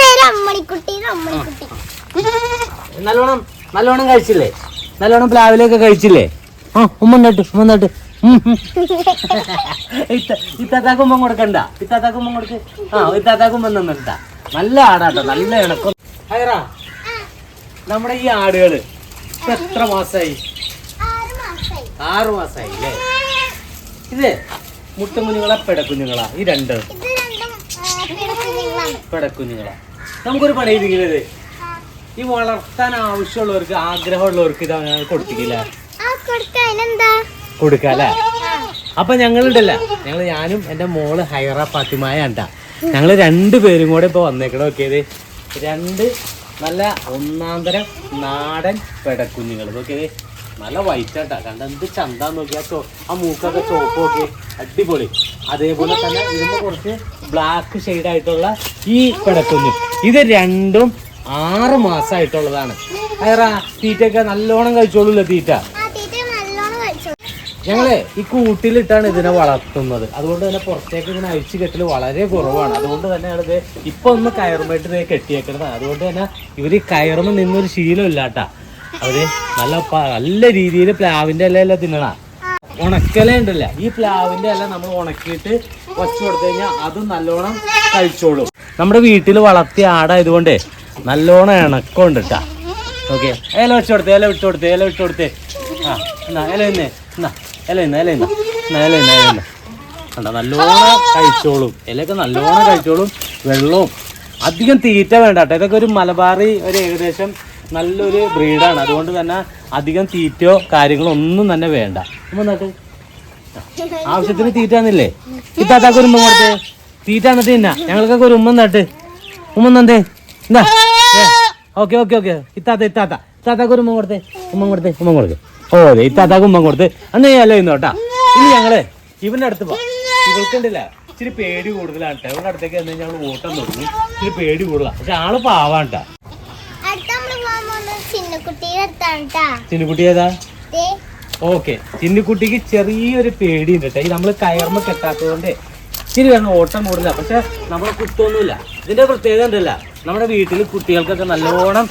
പേര് അമ്മണിക്കുട്ടി അമ്മണിക്കുട്ടി. നല്ലോണം നല്ലോണം കഴിച്ചില്ലേ? നല്ലോണം പ്ലാവിലൊക്കെ കഴിച്ചില്ലേ? ആ ഉമ്മ നട്ട് ഉമ്മ നട്ട് ഇത്താത്താക്കുമ്പം കൊടുക്കണ്ട. ഇത്താത്താക്കുമ്പം കൊടുക്ക്. ആ ഇത്താത്താക്കുമ്പം നിന്നിട്ടാ നല്ല ആടാട്ടോ നല്ല ഇണക്കം. ഹൈറാ നമ്മുടെ ഈ ആടുകൾ ഇപ്പൊ എത്ര മാസായി? ആറു മാസായി. അല്ലേ ഇത് മുട്ടക്കുഞ്ഞുങ്ങളാ പെടക്കുഞ്ഞുങ്ങളാ ഈ രണ്ട്? പെടക്കുഞ്ഞുങ്ങളാ. നമുക്കൊരു പണി ചെയ്തിരിക്കുന്നത്. ഈ വളർത്താൻ ആവശ്യമുള്ളവർക്ക് ആഗ്രഹമുള്ളവർക്ക് ഇത് അങ്ങനെ കൊടുത്തിട്ടില്ല. കൊടുക്കാല്ലേ അപ്പൊ ഞങ്ങളുണ്ടല്ല ഞങ്ങൾ ഞാനും എന്റെ മോൾ ഹൈറ ഫാത്തിമായ ഉണ്ടാ ഞങ്ങൾ രണ്ട് പേരും കൂടെ ഇപ്പൊ വന്നേക്കണം നോക്കിയത്? രണ്ട് നല്ല ഒന്നാന്തരം നാടൻ പെടക്കുഞ്ഞുങ്ങൾ. നോക്കിയത്? നല്ല വൈറ്റ് ആട്ടാ. കണ്ട എന്ത് ചന്താ നോക്കി ആ ചോ ആ മൂക്കൊക്കെ ചോപ്പ് നോക്കി. അടിപൊളി. അതേപോലെ തന്നെ ഇതിന് കുറച്ച് ബ്ലാക്ക് ഷെയ്ഡ് ആയിട്ടുള്ള ഈ കിടക്കുന്നു ഇത് രണ്ടും ആറ് മാസമായിട്ടുള്ളതാണ് അയറാ തീറ്റയൊക്കെ നല്ലോണം കഴിച്ചോളൂല്ലോ തീറ്റ? ഞങ്ങളെ ഈ കൂട്ടിലിട്ടാണ് ഇതിനെ വളർത്തുന്നത്. അതുകൊണ്ട് തന്നെ പുറത്തേക്ക് ഇങ്ങനെ അഴിച്ചു കെട്ടൽ വളരെ കുറവാണ്. അതുകൊണ്ട് തന്നെയാണ് ഇത് ഇപ്പൊ ഒന്ന് കയറുമായിട്ട് കെട്ടിയേക്കുന്നത് അതുകൊണ്ട് തന്നെ ഇവർ കയറുമ്പോൾ നിന്നൊരു ശീലം ഇല്ലാട്ടാ അവർ നല്ല നല്ല രീതിയിൽ പ്ലാവിന്റെ ഇലയെല്ലാം തിന്നണ. ഉണക്കല ഉണ്ടല്ല? ഈ പ്ലാവിന്റെ ഇല നമ്മൾ ഉണക്കിയിട്ട് വച്ചു കൊടുത്തു കഴിഞ്ഞാൽ അത് നല്ലോണം കഴിച്ചോളും. നമ്മുടെ വീട്ടിൽ വളർത്തിയ ആടായതുകൊണ്ടേ നല്ലോണം ഇണക്കമുണ്ട് കേട്ടാ ഓക്കെ. ഇല വെച്ച് കൊടുത്തേ ഇല വിട്ട് കൊടുത്തേ ഇല വിട്ട് കൊടുത്തേ. ഇല ഇല ഇല ഇല ഇല നല്ലോണം കഴിച്ചോളും. ഇലയൊക്കെ നല്ലോണം കഴിച്ചോളും. വെള്ളവും. അധികം തീറ്റ വേണ്ട കേട്ടോ ഇതൊക്കെ ഒരു മലബാറി ഒരു ഏകദേശം നല്ലൊരു ബ്രീഡാണ് അതുകൊണ്ട് തന്നെ അധികം തീറ്റയോ കാര്യങ്ങളോ ഒന്നും തന്നെ വേണ്ട. ആവശ്യത്തിന് തീറ്റ ഇത്താത്താക്ക ഒരു ഉമ്മ കൊടുത്തേ. തീറ്റ എന്നിട്ട് തന്നെ. ഞങ്ങൾക്കൊക്കെ ഒരു ഉമ്മ നട്ട് ഉമ്മ നന്ദേ എന്താ? Okay okay okay. ഇത്താത്ത ഇത്താത്ത. ഇത്താത്താക്ക് ഒരു ഉമ്മ കൊടുത്തേ. ഉമ്മ കൊടുത്തേ ഉമ്മ കൊടുക്ക്. ഓ അതെ ഇത്താത്താക്ക് ഉമ്മ കൊടുത്ത്. അന്ന് അല്ല ഇന്ന് കേട്ടാ? ഇനി ഞങ്ങൾ ഇവന്റെ അടുത്ത് പോ ഇച്ചിരി പേടി കൂടുതലാണ് കേട്ടോ. ഇവരുടെ അടുത്തേക്ക് എന്തെങ്കിലും ഞങ്ങൾ ഓട്ടം തുടങ്ങി. ഇച്ചിരി പേടി കൂടുതലാണ് പക്ഷെ ആൾ പാവാണ് കേട്ടാ അടുത്ത നമ്മൾ പോകാൻ പോകുന്നത് ചിന്നക്കുട്ടിയുടെ അടുത്താണ് കേട്ടാ ചിന്നുകുട്ടി ഏതാ? ഓക്കെ. ചിന്നുകുട്ടിക്ക് ചെറിയൊരു പേടിയുണ്ട് കേട്ടോ ഈ നമ്മൾ കയർമ കെട്ടാത്തതുകൊണ്ട് ഇച്ചിരി വേണം ഓട്ടം കൂടില്ല പക്ഷെ നമ്മളെ കുത്തൊന്നുമില്ല ഇതിന്റെ പ്രത്യേകത ഉണ്ടല്ല. നമ്മുടെ വീട്ടിൽ കുട്ടികൾക്കൊക്കെ നല്ലോണം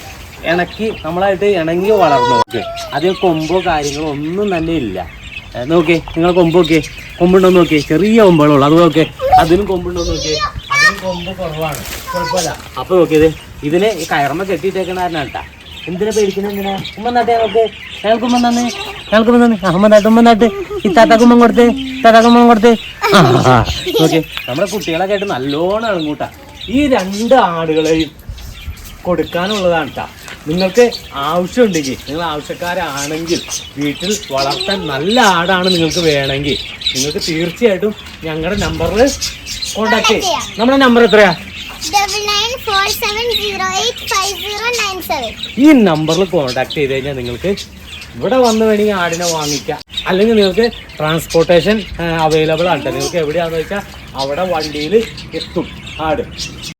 ഇണക്കി നമ്മളായിട്ട് ഇണങ്ങി വളർന്നു. നോക്കി അതിൽ കൊമ്പോ കാര്യങ്ങളോ ഒന്നും തന്നെ ഇല്ല. നോക്കേ നിങ്ങൾ കൊമ്പ് നോക്കിയേ. കൊമ്പുണ്ടോ നോക്കിയേ. ചെറിയ കൊമ്പുകളുള്ളൂ അത് നോക്കേ അതിനും കൊമ്പുണ്ടോ നോക്കിയേ. അതിനും കൊമ്പ് കുറവാണ്. കുഴപ്പമില്ല. അപ്പൊ നോക്കിയത് ഇതിന് ഈ കയർമ കെട്ടിയിട്ടേക്കണ കാരണം കേട്ടാ എന്തിനാ പേടിക്കുന്നത് എന്തിനാ? ഉമ്മ നാട്ടെ നമുക്ക് ഞങ്ങൾക്ക് ഉമ്മ തന്നെ. ഞങ്ങൾക്ക് ഉമ്മ തന്നെ. അമ്മ നാട്ട് ഉമ്മ നാട്ട് ഈ താത്താക്കുമ്മം കൊടുത്ത്. താത്താക്കുമ്മം കൊടുത്ത്. ഓക്കെ നമ്മുടെ കുട്ടികളൊക്കെ ആയിട്ട് നല്ലോണം ഇളങ്ങൂട്ടാ ഈ രണ്ട് ആടുകളെയും കൊടുക്കാനുള്ളതാണ് കേട്ടോ നിങ്ങൾക്ക് ആവശ്യമുണ്ടെങ്കിൽ നിങ്ങൾ ആവശ്യക്കാരാണെങ്കിൽ വീട്ടിൽ വളർത്താൻ നല്ല ആടാണ് നിങ്ങൾക്ക് വേണമെങ്കിൽ നിങ്ങൾക്ക് തീർച്ചയായിട്ടും ഞങ്ങളുടെ നമ്പറിൽ കോണ്ടാക്ട് ചെയ്യാം. നമ്മുടെ നമ്പർ എത്രയാ? Double nine four seven zero eight five zero ഈ നമ്പറിൽ കോൺടാക്ട് ചെയ്ത് കഴിഞ്ഞാൽ നിങ്ങൾക്ക് ഇവിടെ വന്ന് വേണമെങ്കിൽ ആടിനെ വാങ്ങിക്കാം. അല്ലെങ്കിൽ നിങ്ങൾക്ക് ട്രാൻസ്പോർട്ടേഷൻ അവൈലബിൾ ആണ്. നിങ്ങൾക്ക് എവിടെയാണെന്ന് വെച്ചാൽ അവിടെ വണ്ടിയിൽ എത്തും ആട്.